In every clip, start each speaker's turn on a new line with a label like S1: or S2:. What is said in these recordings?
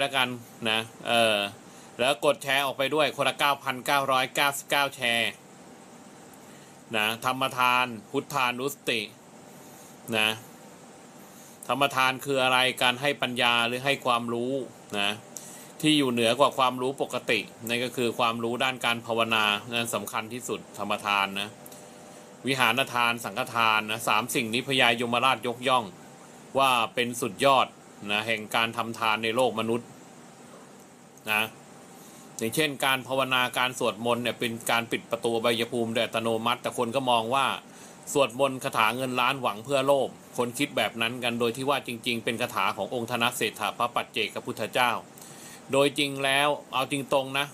S1: แล้วกันนะเออแล้วกดแชร์ออกไปด้วยคนละ 9,999 แชร์นะธรรมทาน พุทธานุสตินะธรรมทานคืออะไรการให้ปัญญาหรือให้ความรู้นะที่อยู่เหนือกว่าความรู้ปกตินั่นก็คือความรู้ด้านการภาวนานั่นสำคัญที่สุดธรรมทานนะวิหารทานสังฆทานนะสามสิ่งนี้พญายมราชยกย่อง ว่าเป็นสุดยอด นะแห่งการทำทานในโลกมนุษย์นะอย่างเช่น การภาวนาการสวดมนต์เนี่ยเป็นการปิดประตูใบยภูมิโดยอัตโนมัติ แต่คนก็มองว่าสวดมนต์คาถาเงินล้านหวังเพื่อโลภคนคิดแบบนั้นกันโดยที่ว่าจริง ๆ เป็นคาถาขององค์ธนเศรษฐาพระปัจเจกพุทธเจ้า โดยจริงแล้วเอาจริงตรงนะ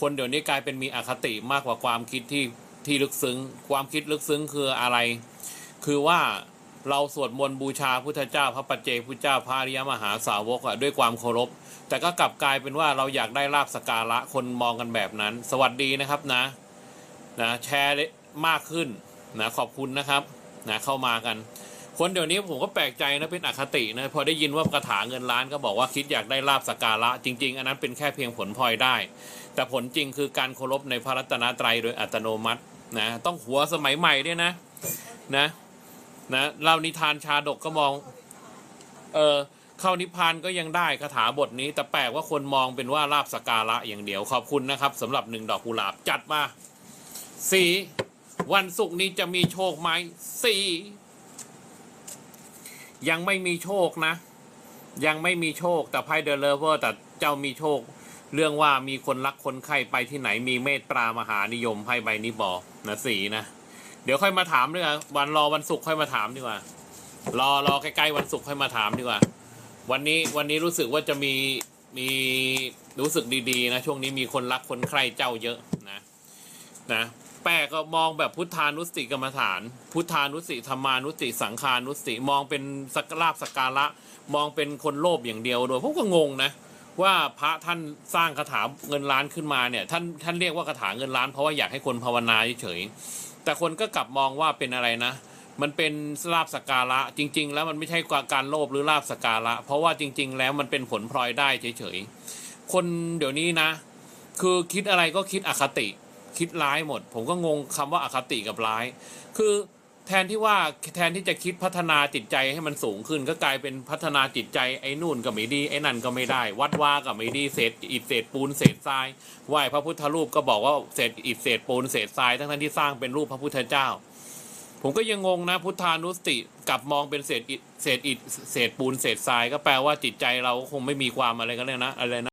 S1: คนเดี๋ยวนี้กลายเป็นมีอคติมากกว่าความคิดที่ที่ลึกซึ้ง ความคิดลึกซึ้งคืออะไร คือว่า เราสวดมนต์บูชาพุทธเจ้า พระปัจเจกพุทธเจ้าพระอริยมหาสาวกอะด้วยความเคารพ แต่ก็กลับกลายเป็นว่าเราอยากได้ลาบสการะคนมองกันแบบนั้น สวัสดีนะครับนะนะแชร์มากขึ้นนะขอบคุณนะครับนะเข้ามากัน คนเดี๋ยวนี้ผมก็แปลกใจนะเป็นอคตินะพอได้ยินว่ากระถาเงินล้านก็บอกว่าคิดอยากได้ลาบสกการะ จริง ๆ อันนั้นเป็นแค่เพียงผลพลอยได้ แต่ผลจริงคือการเคารพในพระรัตนตรัยโดยอัตโนมัตินะต้องหัวสมัยใหม่ด้วยนะนะ นะเรานิทานชาดกก็มอง เออเข้านิพพานก็ยังได้คาถาบทนี้ แต่แปลกว่าคนมองเป็นว่าลาบสการะอย่างเดียวขอบคุณนะครับสำหรับหนึ่งดอกกุหลาบจัดมาสี่วันศุกร์นี้จะมีโชคไหมสี่ยังไม่มีโชคนะ ยังไม่มีโชค แต่ไพ่เดลเลเวอร์แต่เจ้ามีโชค เรื่องว่ามีคนรักคนไข้ไปที่ไหนมีเมตตามหานิยมไพ่ใบนี้บอกนะสีนะ เดี๋ยวค่อยมาถามดีกว่าวันรอวันศุกร์ค่อยมาถามดีกว่า รอรอใกล้ๆวันศุกร์ค่อยมาถามดีกว่า วันนี้วันนี้รู้สึกว่าจะมีมีรู้สึกดีๆนะช่วงนี้มีคนรักคนใคร่เจ้าเยอะนะนะแปลกก็มองแบบพุทธานุสติกรรมฐาน พุทธานุสติธรรมานุสติสังขานุสติมองเป็นสักลาบสกการะ มองเป็นคนโลภอย่างเดียวโดยผมก็งงนะว่าพระท่านสร้างคาถาเงินล้านขึ้นมาเนี่ยท่านท่านเรียกว่าคาถาเงินล้านเพราะว่าอยากให้คนภาวนาเฉย แต่คนก็กลับมองว่าเป็นอะไรนะ มันเป็นลาบสกการะจริง ๆ แล้วมันไม่ใช่การโลภหรือลาบสกการะ เพราะว่าจริง ๆ แล้วมันเป็นผลพลอยได้เฉยๆคนเดี๋ยวนี้นะ คือคิดอะไรก็คิดอคติ คิดร้ายหมด ผมก็งงคำว่าอคติกับร้าย คือ แทนที่ว่าแทนที่จะคิดพัฒนาจิตใจให้มันสูงขึ้น ก็กลายเป็นพัฒนาจิตใจไอ้นู่นก็ไม่ดีไอ้นั่นก็ไม่ได้ วัดว่าก็ไม่ดีเศษอิฐเศษปูนเศษทรายไหว้พระพุทธรูปก็บอกว่าเศษอิฐเศษปูนเศษทรายทั้งๆที่สร้างเป็นรูปพระพุทธเจ้า ผมก็ยังงงนะพุทธานุสติกลับมองเป็นเศษอิฐเศษอิฐเศษปูนเศษทราย ก็แปลว่าจิตใจเราคงไม่มีความอะไรกันเลยนะอะไรนะ